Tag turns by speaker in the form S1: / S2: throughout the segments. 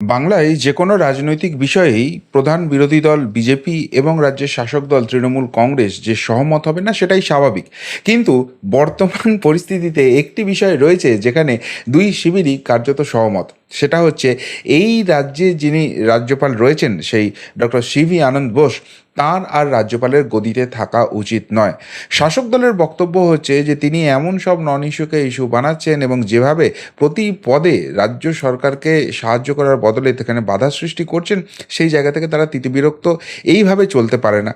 S1: বাংলায় যে কোনো রাজনৈতিক বিষয়েই প্রধান বিরোধী দল বিজেপি এবং রাজ্যের শাসক দল তৃণমূল কংগ্রেস যে সহমত হবে না, সেটাই স্বাভাবিক। কিন্তু বর্তমান পরিস্থিতিতে একটি বিষয় রয়েছে যেখানে দুই শিবিরই কার্যত সহমত। সেটা হচ্ছে, এই রাজ্যে যিনি রাজ্যপাল রয়েছেন সেই ডক্টর সিভি আনন্দ বোস তার আর রাজ্যপালের গদিতে থাকা উচিত নয়। শাসক দলের বক্তব্য হচ্ছে যে, তিনি এমন সব নন ইস্যুকে ইস্যু বানাচ্ছেন এবং যেভাবে প্রতি পদে রাজ্য সরকারকে সাহায্য করার বদলে সেখানে বাধা সৃষ্টি করছেন, সেই জায়গা থেকে তারা তিতিবিরক্ত। এইভাবে চলতে পারে না।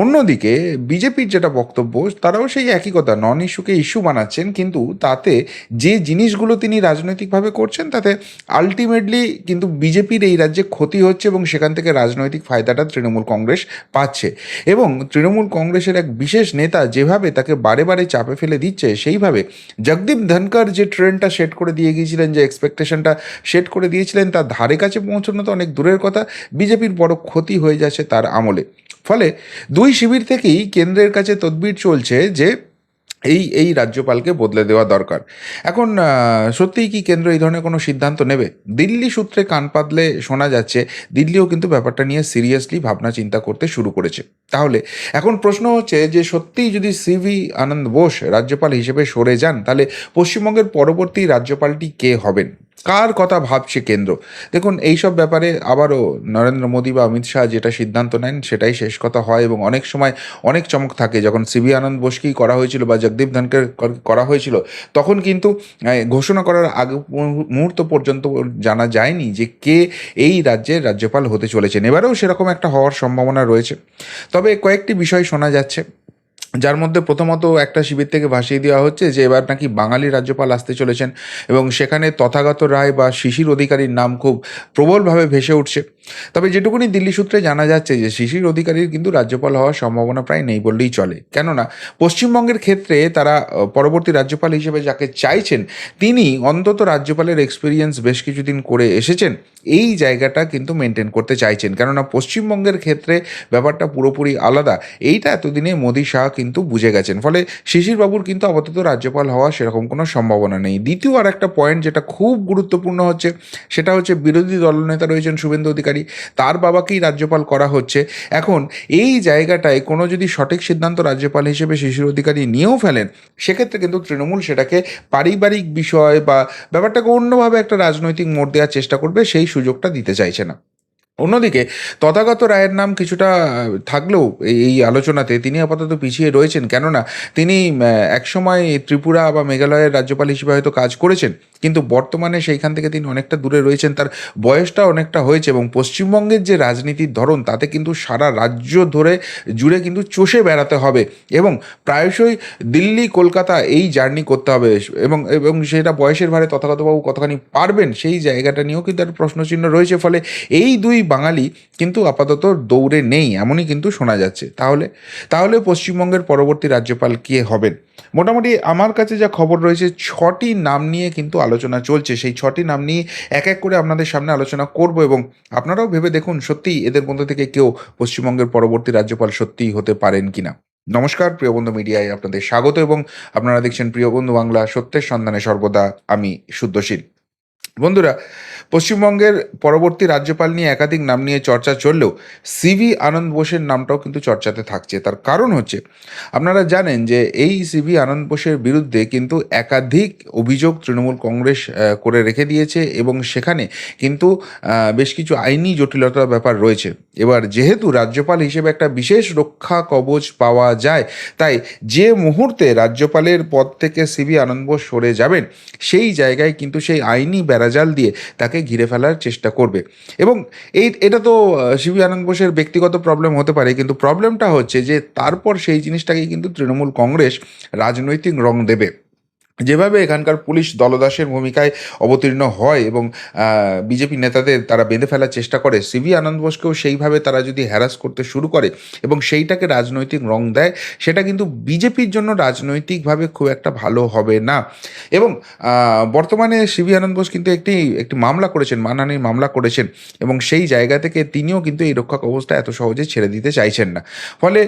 S1: অন্যদিকে, বিজেপির যেটা বক্তব্য, তারাও সেই একই কথা নন ইস্যুকে ইস্যু বানাচ্ছেন, কিন্তু তাতে যে জিনিসগুলো তিনি রাজনৈতিকভাবে করছেন, তাতে আলটিমেটলি কিন্তু বিজেপির এই রাজ্যে ক্ষতি হচ্ছে এবং সেখান থেকে রাজনৈতিক ফায়দাটা তৃণমূল কংগ্রেস পাচ্ছে। এবং তৃণমূল কংগ্রেসের এক বিশেষ নেতা যেভাবে তাকে বারে বারে চাপে ফেলে দিচ্ছে, সেইভাবে জগদীপ ধনকর যে ট্রেনটা সেট করে দিয়ে গিয়েছিলেন, যে এক্সপেকটেশনটা সেট করে দিয়েছিলেন, তার ধারে কাছে পৌঁছানো তো অনেক দূরের কথা, বিজেপির বড় ক্ষতি হয়ে যাচ্ছে তার আমলে। ফলে দুই শিবির থেকেই কেন্দ্রের কাছে তদবির চলছে যে এই এই রাজ্যপালকে বদলে দেওয়া দরকার। এখন সত্যিই কি কেন্দ্র এই ধরনের কোনো সিদ্ধান্ত নেবে? দিল্লি সূত্রে কান পাতলে শোনা যাচ্ছে, দিল্লিও কিন্তু ব্যাপারটা নিয়ে সিরিয়াসলি ভাবনা চিন্তা করতে শুরু করেছে। তাহলে, এখন প্রশ্ন হচ্ছে যে সত্যিই যদি সিভি আনন্দ বোস রাজ্যপাল হিসেবে সরে যান, তাহলে পশ্চিমবঙ্গের পরবর্তী রাজ্যপালটি কে হবেন? কার কথা ভাবছে কেন্দ্র? দেখুন, এইসব ব্যাপারে আবারও নরেন্দ্র মোদী বা অমিত শাহ যেটা সিদ্ধান্ত নেন, সেটাই শেষ কথা হয় এবং অনেক সময় অনেক চমক থাকে। যখন সিবি আনন্দ বোসকেই করা হয়েছিল বা জগদীপ ধনকে করা হয়েছিল, তখন কিন্তু ঘোষণা করার আগে মুহূর্ত পর্যন্ত জানা যায়নি যে কে এই রাজ্যের রাজ্যপাল হতে চলেছেন। এবারেও সেরকম একটা হওয়ার সম্ভাবনা রয়েছে। তবে কয়েকটি বিষয় শোনা যাচ্ছে। যার মধ্যে প্রথমত একটা শিবির থেকে ভাসিয়ে দেওয়া হচ্ছে যে এবার নাকি বাঙালি রাজ্যপাল আসতে চলেছেন এবং সেখানে তথাগত রায় বা শিশির অধিকারীর নাম খুব প্রবলভাবে ভেসে উঠছে। তবে যেটুকুনি দিল্লি সূত্রে জানা যাচ্ছে যে শিশির অধিকারীর কিন্তু রাজ্যপাল হওয়ার সম্ভাবনা প্রায় নেই বললেই চলে। কেননা, পশ্চিমবঙ্গের ক্ষেত্রে তারা পরবর্তী রাজ্যপাল হিসেবে যাকে চাইছেন, তিনি অন্তত রাজ্যপালের এক্সপিরিয়েন্স বেশ কিছুদিন করে এসেছেন। এই জায়গাটা কিন্তু মেনটেন করতে চাইছেন। কেননা, পশ্চিমবঙ্গের ক্ষেত্রে ব্যাপারটা পুরোপুরি আলাদা। এইটা এতদিনে মোদী শাহ কিন্তু বুঝে গেছেন। ফলে শিশিরবাবুর কিন্তু আপাতত রাজ্যপাল হওয়া সেরকম কোনো সম্ভাবনা নেই। দ্বিতীয় আর একটা পয়েন্ট যেটা খুব গুরুত্বপূর্ণ হচ্ছে, সেটা হচ্ছে বিরোধী দলনেতা রয়েছেন শুভেন্দু অধিকারী। তার বাবাকেই রাজ্যপাল করা হচ্ছে। এখন এই জায়গাটায় কোনো যদি সঠিক সিদ্ধান্ত রাজ্যপাল হিসেবে শিশুর অধিকারী নিয়েও ফেলেন, সেক্ষেত্রে কিন্তু তৃণমূল সেটাকে পারিবারিক বিষয় বা ব্যাপারটাকে অন্যভাবে একটা রাজনৈতিক মোড় দেওয়ার চেষ্টা করবে, সেই সুযোগটা দিতে চাইছে না। অন্যদিকে তথাগত রায়ের নাম কিছুটা থাকলেও এই আলোচনাতে তিনি আপাতত পিছিয়ে রয়েছেন। কেননা তিনি একসময় ত্রিপুরা বা মেঘালয়ের রাজ্যপাল হিসেবে হয়তো কাজ করেছেন, কিন্তু বর্তমানে সেইখান থেকে তিনি অনেকটা দূরে রয়েছেন। তার বয়সটা অনেকটা হয়েছে এবং পশ্চিমবঙ্গের যে রাজনীতির ধরন, তাতে কিন্তু সারা রাজ্য ধরে জুড়ে কিন্তু চষে বেড়াতে হবে এবং প্রায়শই দিল্লি, কলকাতা এই জার্নি করতে হবে এবং এবং সেটা বয়সের ভারে তথাগতবাবু কতখানি পারবেন সেই জায়গাটা নিয়েও কিন্তু একটা প্রশ্নচিহ্ন রয়েছে। ফলে এই দুই বাঙালি কিন্তু আপাতত দৌড়ে নেই, এমনই কিন্তু শোনা যাচ্ছে। তাহলে তাহলে পশ্চিমবঙ্গের পরবর্তী রাজ্যপাল কে হবেন? মোটামুটি আমার কাছে যা খবর রয়েছে, ছটি নাম নিয়ে কিন্তু আলোচনা চলছে। সেই ছটি নাম নিয়ে এক এক করে আপনাদের সামনে আলোচনা করব এবং আপনারাও ভেবে দেখুন সত্যিই এদের মধ্যে থেকে কেউ পশ্চিমবঙ্গের পরবর্তী রাজ্যপাল সত্যিই হতে পারেন কিনা। নমস্কার, প্রিয় বন্ধু মিডিয়ায় আপনাদের স্বাগত এবং আপনারা দেখছেন প্রিয় বন্ধু বাংলা সত্যের সন্ধানে সর্বদা আমি শুদ্ধশীল বন্ধুরা পশ্চিমবঙ্গের পরবর্তী রাজ্যপাল নিয়ে একাধিক নাম নিয়ে চর্চা চললেও সিভি আনন্দ বোসের নামটাও কিন্তু চর্চাতে থাকছে। তার কারণ হচ্ছে, আপনারা জানেন যে এই সিভি আনন্দ বোসের বিরুদ্ধে কিন্তু একাধিক অভিযোগ তৃণমূল কংগ্রেস করে রেখে দিয়েছে এবং সেখানে কিন্তু বেশ কিছু আইনি জটিলতার ব্যাপার রয়েছে। এবার যেহেতু রাজ্যপাল হিসেবে একটা বিশেষ রক্ষা কবচ পাওয়া যায়, তাই যে মুহূর্তে রাজ্যপালের পদ থেকে সিবি আনন্দ বোস সরে যাবেন, সেই জায়গায় কিন্তু সেই আইনি বেড়াজাল দিয়ে তাকে ঘিরে ফেলার চেষ্টা করবে। এবং এই, এটা তো শিবি আনন্দ বোসের ব্যক্তিগত প্রবলেম হতে পারে, কিন্তু প্রবলেমটা হচ্ছে যে, তারপর সেই জিনিসটাকে কিন্তু তৃণমূল কংগ্রেস রাজনৈতিক রং দেবে। যেভাবে এখানকার পুলিশ দলদাসের ভূমিকায় অবতীর্ণ হয় এবং বিজেপি নেতাদের তারা বেঁধে ফেলার চেষ্টা করে, সিভি আনন্দ বোসকেও সেইভাবে তারা যদি হ্যারাস করতে শুরু করে এবং সেইটাকে রাজনৈতিক রং দেয়, সেটা কিন্তু বিজেপির জন্য রাজনৈতিকভাবে খুব একটা ভালো হবে না। এবং বর্তমানে সিভি আনন্দ বোস কিন্তু একটি একটি মামলা করেছেন, মানহানির মামলা করেছেন এবং সেই জায়গা থেকে তিনিও কিন্তু এই রক্ষা কবচটা এত সহজে ছেড়ে দিতে চাইছেন না। ফলে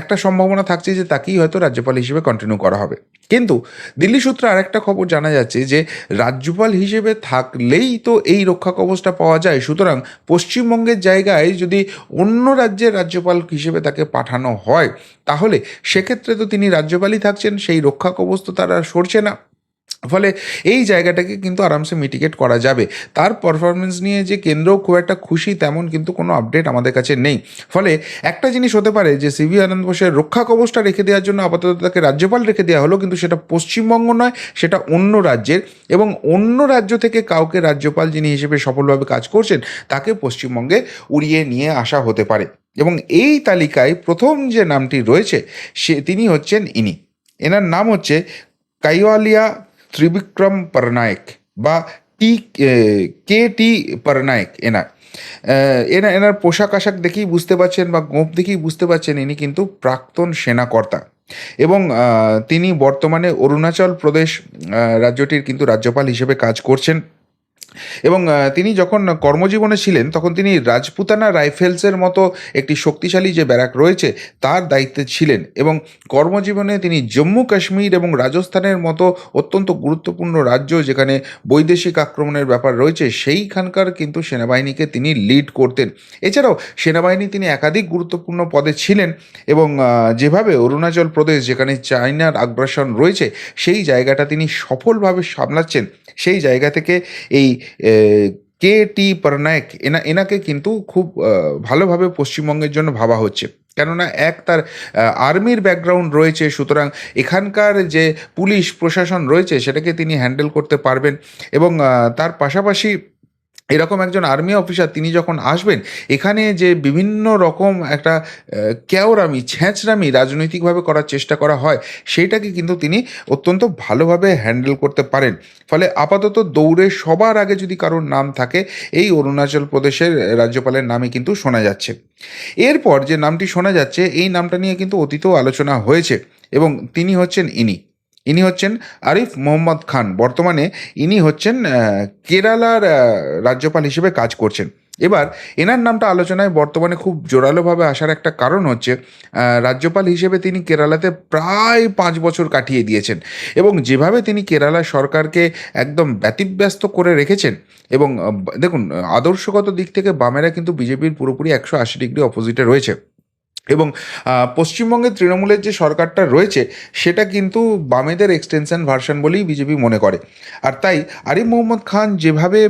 S1: একটা সম্ভাবনা থাকছে যে তাকেই হয়তো রাজ্যপাল হিসেবে কন্টিনিউ করা হবে। কিন্তু দিল্লি দিল্লি সূত্রে আরেকটা খবর জানা যাচ্ছে যে, রাজ্যপাল হিসেবে থাকলেই তো এই রক্ষা কবচটা পাওয়া যায়। সুতরাং পশ্চিমবঙ্গের জায়গায় যদি অন্য রাজ্যের রাজ্যপাল হিসেবে তাকে পাঠানো হয়, তাহলে সেক্ষেত্রে তো তিনি রাজ্যপালই থাকছেন, সেই রক্ষা কবচ তো তারা সরছে না। ফলে এই জায়গাটাকে কিন্তু আরামসে মিটিগেট করা যাবে। তার পারফরমেন্স নিয়ে যে কেন্দ্র খুব একটা খুশি তেমন কিন্তু কোনো আপডেট আমাদের কাছে নেই। ফলে একটা জিনিস হতে পারে যে সিভি আনন্দ বোসের রক্ষা কবচটা রেখে দেওয়ার জন্য আপাতত তাকে রাজ্যপাল রেখে দেওয়া হলো, কিন্তু সেটা পশ্চিমবঙ্গ নয়, সেটা অন্য রাজ্যের এবং অন্য রাজ্য থেকে কাউকে রাজ্যপাল যিনি হিসেবে সফলভাবে কাজ করছেন, তাকে পশ্চিমবঙ্গে উড়িয়ে নিয়ে আসা হতে পারে। এবং এই তালিকায় প্রথম যে নামটি রয়েছে, সে তিনি হচ্ছেন ইনি। এনার নাম হচ্ছে কাইওয়ালিয়া ত্রিবিক্রম পরনায়ক বা টি কে টি পরনায়ক এনার এনা এনার পোশাক আশাক দেখেই বুঝতে পারছেন বা গোপ দেখেই বুঝতে পারছেন ইনি কিন্তু প্রাক্তন সেনাকর্তা এবং তিনি বর্তমানে অরুণাচল প্রদেশ রাজ্যটির কিন্তু রাজ্যপাল হিসেবে কাজ করছেন। এবং তিনি যখন কর্মজীবনে ছিলেন, তখন তিনি রাজপুতানা রাইফেলসের মতো একটি শক্তিশালী যে ব্যারাক রয়েছে, তার দায়িত্বে ছিলেন এবং কর্মজীবনে তিনি জম্মু কাশ্মীর এবং রাজস্থানের মতো অত্যন্ত গুরুত্বপূর্ণ রাজ্য যেখানে বৈদেশিক আক্রমণের ব্যাপার রয়েছে, সেইখানকার কিন্তু সেনাবাহিনীকে তিনি লিড করতেন। এছাড়াও সেনাবাহিনী তিনি একাধিক গুরুত্বপূর্ণ পদে ছিলেন এবং যেভাবে অরুণাচল প্রদেশ, যেখানে চায়নার আগ্রাসন রয়েছে, সেই জায়গাটা তিনি সফলভাবে সামলাচ্ছেন। সেই জায়গা থেকে এই কে টি পরনায়ক, এনা, এনাকে কিন্তু খুব ভালোভাবে পশ্চিমবঙ্গের জন্য ভাবা হচ্ছে। কেননা এক তার আর্মির ব্যাকগ্রাউন্ড রয়েছে, সুতরাং এখানকার যে পুলিশ প্রশাসন রয়েছে, সেটাকে তিনি হ্যান্ডেল করতে পারবেন এবং তার পাশাপাশি এরকম একজন আর্মি অফিসার তিনি যখন আসবেন, এখানে যে বিভিন্ন রকম একটা কেওরামি ছ্যাঁচড়ামি রাজনৈতিকভাবে করার চেষ্টা করা হয় সেইটাকে কিন্তু তিনি অত্যন্ত ভালোভাবে হ্যান্ডেল করতে পারেন। ফলে আপাতত দৌড়ে সবার আগে যদি কারোর নাম থাকে, এই অরুণাচল প্রদেশের রাজ্যপালের নামে কিন্তু শোনা যাচ্ছে। এরপর যে নামটি শোনা যাচ্ছে, এই নামটা নিয়ে কিন্তু অতীতেও আলোচনা হয়েছে এবং তিনি হচ্ছেন ইনি। ইনি হচ্ছেন আরিফ মোহাম্মদ খান। বর্তমানে ইনি হচ্ছেন কেরালার রাজ্যপাল হিসেবে কাজ করছেন। এবার এনার নামটা আলোচনায় বর্তমানে খুব জোরালোভাবে আসার একটা কারণ হচ্ছে রাজ্যপাল হিসেবে তিনি কেরালাতে প্রায় পাঁচ বছর কাটিয়ে দিয়েছেন এবং যেভাবে তিনি কেরালা সরকারকে একদম ব্যতিব্যস্ত করে রেখেছেন এবং দেখুন, আদর্শগত দিক থেকে বামেরা কিন্তু বিজেপির পুরোপুরি একশো আশি ডিগ্রি অপোজিটে রয়েছে। এবং পশ্চিমবঙ্গের তৃণমূলের যে সরকারটা রয়েছে, সেটা কিন্তু বামেদের এক্সটেনশন ভার্সন বলেই বিজেপি মনে করে। আর তাই আরিফ মোহাম্মদ খান যেভাবে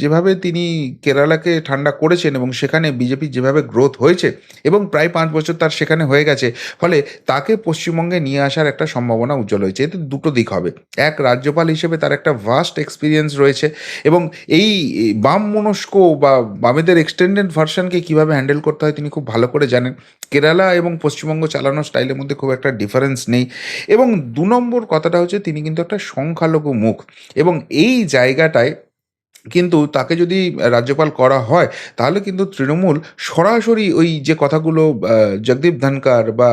S1: যেভাবে তিনি কেরালাকে ঠান্ডা করেছেন এবং সেখানে বিজেপি যেভাবে গ্রোথ হয়েছে এবং প্রায় পাঁচ বছর তার সেখানে হয়ে গেছে, ফলে তাকে পশ্চিমবঙ্গে নিয়ে আসার একটা সম্ভাবনা উজ্জ্বল হয়েছে। এতে দুটো দিক হবে। এক, রাজ্যপাল হিসেবে তার একটা ভাস্ট এক্সপিরিয়েন্স রয়েছে এবং এই বাম মনস্ক বা বামেদের এক্সটেন্ডেড ভার্সনকে কীভাবে হ্যান্ডেল করতে হয় তিনি খুব ভালো করে জানেন। কেরালা এবং পশ্চিমবঙ্গ চালানোর স্টাইলের মধ্যে খুব একটা ডিফারেন্স নেই। এবং দু নম্বর কথাটা হচ্ছে, তিনি কিন্তু একটা সংখ্যালঘু মুখ। এবং এই জায়গাটায় কিন্তু তাকে যদি রাজ্যপাল করা হয়, তাহলে কিন্তু তৃণমূল সরাসরি ওই যে কথাগুলো জগদীপ ধনকার বা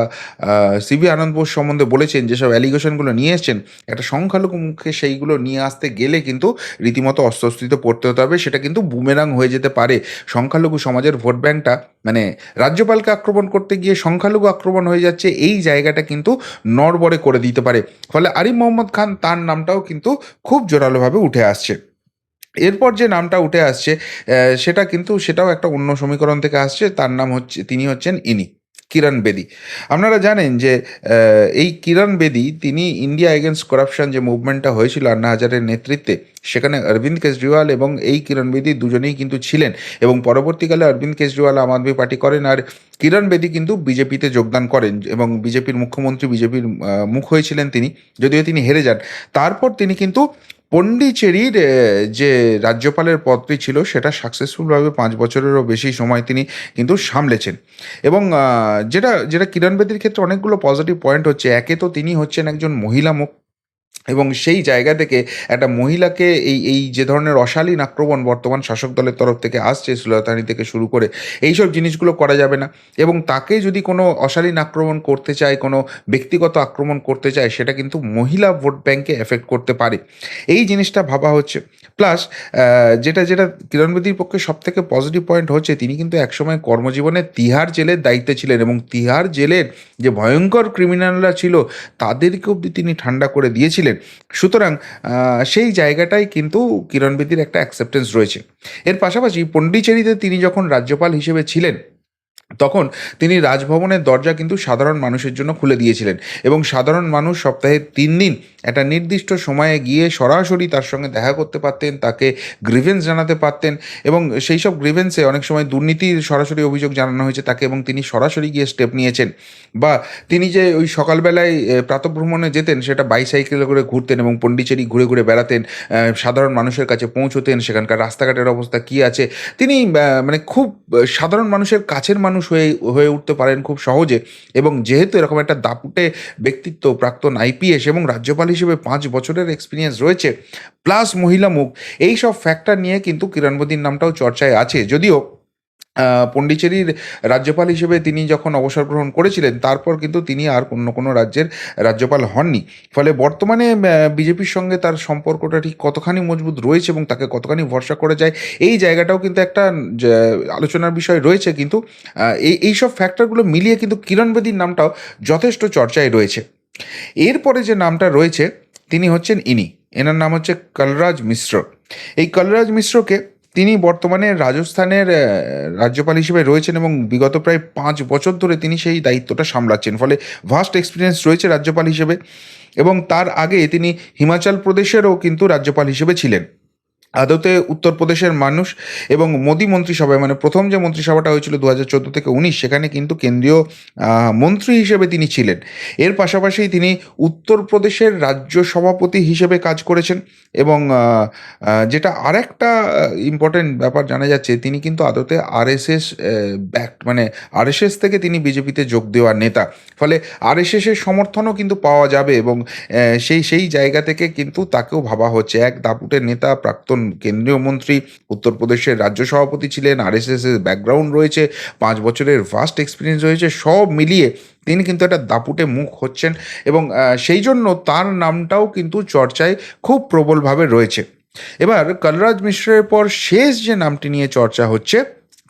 S1: সিবি আনন্দ বোস সম্বন্ধে বলেছেন, যেসব অ্যালিগেশনগুলো নিয়ে এসছেন, একটা সংখ্যালঘু মুখে সেইগুলো নিয়ে আসতে গেলে কিন্তু রীতিমতো অস্বস্তিতে পড়তে হতে হবে, সেটা কিন্তু বুমেরাং হয়ে যেতে পারে। সংখ্যালঘু সমাজের ভোট ব্যাংকটা মানে রাজ্যপালকে আক্রমণ করতে গিয়ে সংখ্যালঘু আক্রমণ হয়ে যাচ্ছে, এই জায়গাটা কিন্তু নড়বড়ে করে দিতে পারে। ফলে আরিফ মোহাম্মদ খান তার নামটাও কিন্তু খুব জোরালোভাবে উঠে আসছে। এরপর যে নামটা উঠে আসছে সেটা কিন্তু সেটাও একটা অন্য সমীকরণ থেকে আসছে, তার নাম হচ্ছে, তিনি হচ্ছেন ইনি, কিরণ বেদি। আপনারা জানেন যে এই কিরণ বেদি, তিনি ইন্ডিয়া এগেনস্ট করাপশন যে মুভমেন্টটা হয়েছিল আন্না হাজারের নেতৃত্বে, সেখানে অরবিন্দ কেজরিওয়াল এবং এই কিরণ বেদি দুজনেই কিন্তু ছিলেন এবং পরবর্তীকালে অরবিন্দ কেজরিওয়াল আম আদমি পার্টি করেন আর কিরণ বেদি কিন্তু বিজেপিতে যোগদান করেন এবং বিজেপির মুখ্যমন্ত্রী বিজেপির মুখ হয়েছিলেন তিনি, যদিও তিনি হেরে যান। তারপর তিনি কিন্তু পন্ডিচেরির যে রাজ্যপালের পদটি ছিল, সেটা সাকসেসফুলভাবে পাঁচ বছরেরও বেশি সময় তিনি কিন্তু সামলেছেন। এবং যেটা যেটা কিরণ বেদির ক্ষেত্রে অনেকগুলো পজিটিভ পয়েন্ট হচ্ছে, একে তো তিনি হচ্ছেন একজন মহিলা মুখ এবং সেই জায়গা থেকে একটা মহিলাকে এই এই যে ধরনের অশালীন আক্রমণ বর্তমান শাসক দলের তরফ থেকে আসছে, সুলতানি থেকে শুরু করে এইসব জিনিসগুলো করা যাবে না। এবং তাকে যদি কোনো অশালীন আক্রমণ করতে চায়, কোনো ব্যক্তিগত আক্রমণ করতে চায়, সেটা কিন্তু মহিলা ভোট ব্যাংকে এফেক্ট করতে পারে। এই জিনিসটা ভাবা হচ্ছে। প্লাস যেটা যেটা কিরণবেদীর পক্ষে সব থেকে পজিটিভ পয়েন্ট হচ্ছে, তিনি কিন্তু একসময় কর্মজীবনে তিহার জেলের দায়িত্বে ছিলেন এবং তিহার জেলের যে ভয়ঙ্কর ক্রিমিনালরা ছিল, তাদেরকে অবধি তিনি ঠান্ডা করে দিয়েছিলেন। ছিলেন সুতরাং সেই জায়গাটাই কিন্তু কিরণ বেদির একটা অ্যাকসেপ্টেন্স রয়েছে। এর পাশাপাশি পণ্ডিচেরিতে তিনি যখন রাজ্যপাল হিসেবে ছিলেন তখন তিনি রাজভবনের দরজা কিন্তু সাধারণ মানুষের জন্য খুলে দিয়েছিলেন এবং সাধারণ মানুষ সপ্তাহে তিন দিন একটা নির্দিষ্ট সময়ে গিয়ে সরাসরি তার সঙ্গে দেখা করতে পারতেন, তাকে গ্রিভেন্স জানাতে পারতেন এবং সেই সব গ্রিভেন্সে অনেক সময় দুর্নীতির সরাসরি অভিযোগ জানানো হয়েছে তাকে এবং তিনি সরাসরি গিয়ে স্টেপ নিয়েছেন। বা তিনি যে ওই সকালবেলায় প্রাতভ্রমণে যেতেন সেটা বাইসাইকেলে করে ঘুরতেন এবং পণ্ডিচেরি ঘুরে ঘুরে বেড়াতেন সাধারণ মানুষের কাছে পৌঁছতেন, সেখানকার রাস্তাঘাটের অবস্থা কী আছে। তিনি মানে খুব সাধারণ মানুষের কাছের মানুষ হয়ে হয়ে উঠতে পারেন খুব সহজে। এবং যেহেতু এরকম একটা দাপুটে ব্যক্তিত্ব, প্রাক্তন আইপিএস এবং রাজ্যপাল হিসেবে পাঁচ বছরের এক্সপিরিয়েন্স রয়েছে প্লাস মহিলা মুখ, এই সব ফ্যাক্টর নিয়ে কিন্তু কিরণবদীর নামটাও চর্চায় আছে। যদিও পণ্ডিচেরির রাজ্যপাল হিসেবে তিনি যখন অবসর গ্রহণ করেছিলেন, তারপর কিন্তু তিনি আর অন্য কোনো রাজ্যের রাজ্যপাল হননি। ফলে বর্তমানে বিজেপির সঙ্গে তার সম্পর্কটা ঠিক কতখানি মজবুত রয়েছে এবং তাকে কতখানি ভরসা করে যায়, এই জায়গাটাও কিন্তু একটা আলোচনার বিষয় রয়েছে। কিন্তু এই, এইসব ফ্যাক্টরগুলো মিলিয়ে কিন্তু কিরণ বেদীর নামটাও যথেষ্ট চর্চায় রয়েছে। এরপরে যে নামটা রয়েছে, তিনি হচ্ছেন ইনি। এনার নাম হচ্ছে কলরাজ মিশ্র। এই কলরাজ মিশ্রকে তিনি বর্তমানে রাজস্থানের রাজ্যপাল হিসেবে রয়েছেন এবং বিগত প্রায় পাঁচ বছর ধরে তিনি সেই দায়িত্বটা সামলাচ্ছেন। ফলে ভাস্ট এক্সপিরিয়েন্স রয়েছে রাজ্যপাল হিসেবে এবং তার আগে তিনি হিমাচল প্রদেশেরও কিন্তু রাজ্যপাল হিসেবে ছিলেন। আদতে উত্তরপ্রদেশের মানুষ এবং মোদী মন্ত্রিসভায় মানে প্রথম যে মন্ত্রিসভাটা হয়েছিল দু হাজার চোদ্দ থেকে উনিশ, সেখানে কিন্তু কেন্দ্রীয় মন্ত্রী হিসেবে তিনি ছিলেন। এর পাশাপাশি তিনি উত্তরপ্রদেশের রাজ্য সভাপতি হিসেবে কাজ করেছেন এবং যেটা আরেকটা ইম্পর্টেন্ট ব্যাপার জানা যাচ্ছে, তিনি কিন্তু আদতে আরএসএস ব্যাক মানে আরএসএস থেকে তিনি বিজেপিতে যোগ দেওয়ার নেতা। ফলে আর আরএসএসের সমর্থনও কিন্তু পাওয়া যাবে এবং সেই সেই জায়গা থেকে কিন্তু তাকেও ভাবা হচ্ছে। এক দাপুটের নেতা, প্রাক্তন কেন্দ্রীয় মন্ত্রী, উত্তরপ্রদেশের রাজ্য সভাপতি ছিলেন আরএসএস এর ব্যাকগ্রাউন্ড রয়েছে, পাঁচ বছরের ভাস্ট এক্সপিরিয়েন্স রয়েছে, সব মিলিয়ে তিনি কিন্তু একটা দাপুটে মুখ হচ্ছেন এবং সেই জন্য তার নামটাও কিন্তু চর্চায় খুব প্রবলভাবে রয়েছে। এবার কলরাজ মিশ্রের পর শেষ যে নামটি নিয়ে চর্চা হচ্ছে,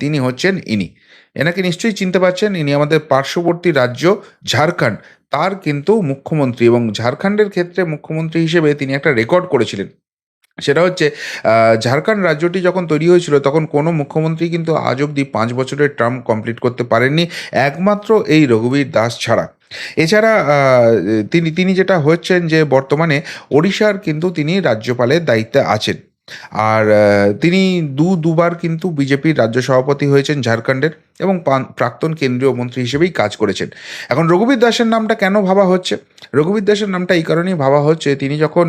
S1: তিনি হচ্ছেন ইনি। এনাকে নিশ্চয়ই চিনতে পারছেন, ইনি আমাদের পার্শ্ববর্তী রাজ্য ঝাড়খণ্ড। তার কিন্তু মুখ্যমন্ত্রী এবং ঝাড়খণ্ডের ক্ষেত্রে মুখ্যমন্ত্রী হিসেবে তিনি একটা রেকর্ড করেছিলেন। সেটা হচ্ছে ঝাড়খণ্ড রাজ্যটি যখন তৈরি হয়েছিল, তখন কোনো মুখ্যমন্ত্রী কিন্তু আজ অবধি পাঁচ বছরের টার্ম কমপ্লিট করতে পারেননি, একমাত্র এই রঘুবীর দাস ছাড়া। এছাড়া তিনি তিনি যেটা হচ্ছেন যে বর্তমানে ওড়িশার কিন্তু তিনি রাজ্যপালের দায়িত্বে আছেন। আর তিনি দু, দুবার কিন্তু বিজেপির রাজ্য সভাপতি হয়েছেন ঝাড়খণ্ডের এবং প্রাক্তন কেন্দ্রীয় মন্ত্রী হিসেবেই কাজ করেছেন। এখন রঘুবীর দাসের নামটা কেন ভাবা হচ্ছে? রঘুবীর দাসের নামটা এই কারণেই ভাবা হচ্ছে, তিনি যখন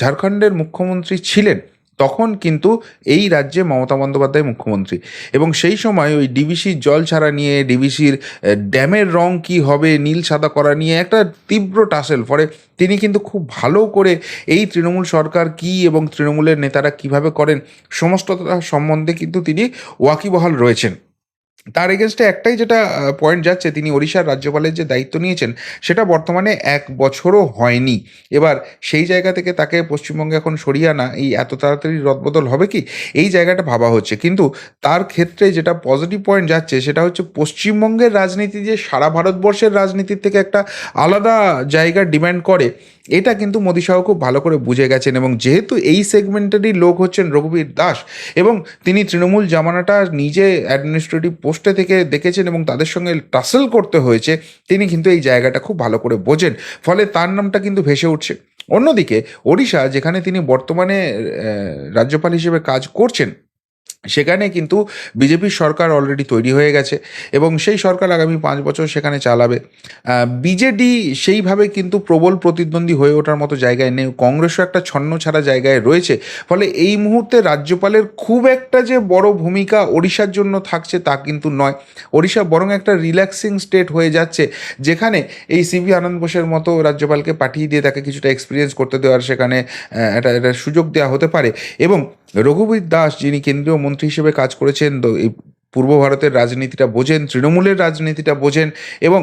S1: ঝাড়খণ্ডের মুখ্যমন্ত্রী ছিলেন তখন কিন্তু এই রাজ্যে মমতা বন্দ্যোপাধ্যায় মুখ্যমন্ত্রী। এবং সেই সময় ওই ডিবিসির জল ছাড়া নিয়ে, ডিবিসির ড্যামের রং কি হবে, নীল সাদা করা নিয়ে একটা তীব্র টাসেল। ফলে তিনি কিন্তু খুব ভালো করে এই তৃণমূল সরকার কি এবং তৃণমূলের নেতারা কীভাবে করেন সমস্তটা সম্বন্ধে কিন্তু তিনি ওয়াকিবহাল রয়েছেন। তার এগেনস্টে একটাই যেটা পয়েন্ট যাচ্ছে, তিনি ওড়িশার রাজ্যপালের যে দায়িত্ব নিয়েছেন, সেটা বর্তমানে এক বছরও হয়নি। এবার সেই জায়গা থেকে তাকে পশ্চিমবঙ্গে এখন সরিয়ে আনা, এই এত তাড়াতাড়ি রদবদল হবে কি? এই জায়গাটা ভাবা হচ্ছে। কিন্তু তার ক্ষেত্রে যেটা পজিটিভ পয়েন্ট যাচ্ছে, সেটা হচ্ছে পশ্চিমবঙ্গের রাজনীতি যে সারা ভারতবর্ষের রাজনীতির থেকে একটা আলাদা জায়গা ডিমান্ড করে এটা কিন্তু মোদী শাহ খুব ভালো করে বুঝে গেছেন এবং যেহেতু এই সেগমেন্টেরই লোক হচ্ছেন রঘুবীর দাস এবং তিনি তৃণমূল জামানাটা নিজে অ্যাডমিনিস্ট্রেটিভ পোস্টে থেকে দেখেছেন এবং তাদের সঙ্গে টাসেল করতে হয়েছে, তিনি কিন্তু এই জায়গাটা খুব ভালো করে বোঝেন। ফলে তার নামটা কিন্তু ভেসে উঠছে। অন্যদিকে ওড়িশা, যেখানে তিনি বর্তমানে রাজ্যপাল হিসেবে কাজ করছেন সেখানে কিন্তু বিজেপির সরকার অলরেডি তৈরি হয়ে গেছে এবং সেই সরকার আগামী পাঁচ বছর সেখানে চালাবে। বিজেডি সেইভাবে কিন্তু প্রবল প্রতিদ্বন্দ্বী হয়ে ওঠার মতো জায়গায় নেই। কংগ্রেসও একটা ছন্ন ছাড়া জায়গায় রয়েছে। ফলে এই মুহূর্তে রাজ্যপালের খুব একটা যে বড় ভূমিকা ওড়িশার জন্য থাকছে তা কিন্তু নয়। ওড়িশা বরং একটা রিল্যাক্সিং স্টেট হয়ে যাচ্ছে, যেখানে এই সিভি আনন্দ বোসের মতো রাজ্যপালকে পাঠিয়ে দিয়ে তাকে কিছুটা এক্সপিরিয়েন্স করতে দেওয়ার সেখানে একটা একটা সুযোগ দেওয়া হতে পারে। এবং রঘুবীর দাস যিনি কেন্দ্রীয় মন্ত্রী হিসেবে কাজ করেছেন পূর্ব ভারতের রাজনীতিটা বোঝেন, তৃণমূলের রাজনীতিটা বোঝেন এবং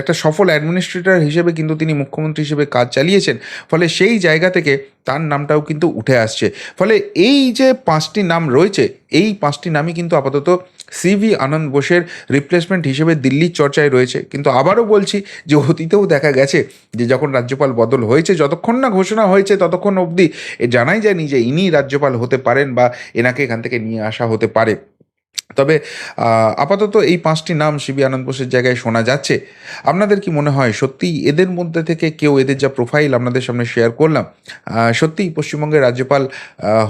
S1: একটা সফল অ্যাডমিনিস্ট্রেটর হিসেবে কিন্তু তিনি মুখ্যমন্ত্রী হিসেবে কাজ চালিয়েছেন। ফলে সেই জায়গা থেকে তার নামটাও কিন্তু উঠে আসছে। ফলে এই যে পাঁচটি নাম রয়েছে, এই পাঁচটি নামই কিন্তু আপাতত সিভি আনন্দ বোসের রিপ্লেসমেন্ট হিসেবে দিল্লির চর্চায় রয়েছে। কিন্তু আবারও বলছি যে অতীতেও দেখা গেছে যে যখন রাজ্যপাল বদল হয়েছে, যতক্ষণ না ঘোষণা হয়েছে, ততক্ষণ অবধি এ জানাই যায়নি যে ইনি রাজ্যপাল হতে পারেন বা এনাকে এখান থেকে নিয়ে আসা হতে পারে। তবে আপাতত এই পাঁচটি নাম শিবি আনন্দ বোসের জায়গায় শোনা যাচ্ছে। আপনাদের কি মনে হয়, সত্যিই এদের মধ্যে থেকে কেউ এদের যা প্রোফাইল আপনাদের সামনে শেয়ার করলাম সত্যিই পশ্চিমবঙ্গের রাজ্যপাল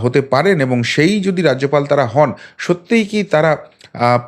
S1: হতে পারেন এবং সেই যদি রাজ্যপাল তারা হন, সত্যিই কি তারা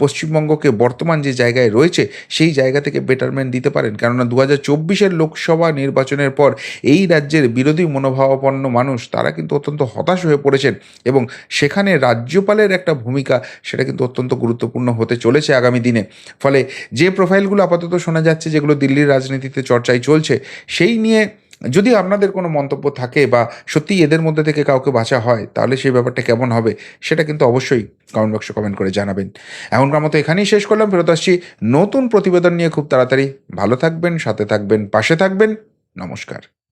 S1: পশ্চিমবঙ্গকে বর্তমান যে জায়গায় রয়েছে, সেই জায়গা থেকে বেটারমেন্ট দিতে পারেন। কেননা দু হাজার চব্বিশের লোকসভা নির্বাচনের পর এই রাজ্যের বিরোধী মনোভাবাপন্ন মানুষ, তারা কিন্তু অত্যন্ত হতাশ হয়ে পড়েছেন এবং সেখানে রাজ্যপালের একটা ভূমিকা, সেটা কিন্তু অত্যন্ত গুরুত্বপূর্ণ হতে চলেছে আগামী দিনে। ফলে যে প্রোফাইলগুলো আপাতত শোনা যাচ্ছে, যেগুলো দিল্লির রাজনীতিতে চর্চায় চলছে, সেই নিয়ে যদি আপনাদের কোনো মন্তব্য থাকে বা সত্যি এদের মধ্যে থেকে কাউকে বাঁচা হয়, তাহলে সেই ব্যাপারটা কেমন হবে, সেটা কিন্তু অবশ্যই কমেন্ট বক্সে কমেন্ট করে জানাবেন। এখনকার মতো এখানেই শেষ করলাম, ফেরত আসছি নতুন প্রতিবেদন নিয়ে খুব তাড়াতাড়ি। ভালো থাকবেন, সাথে থাকবেন, পাশে থাকবেন। নমস্কার।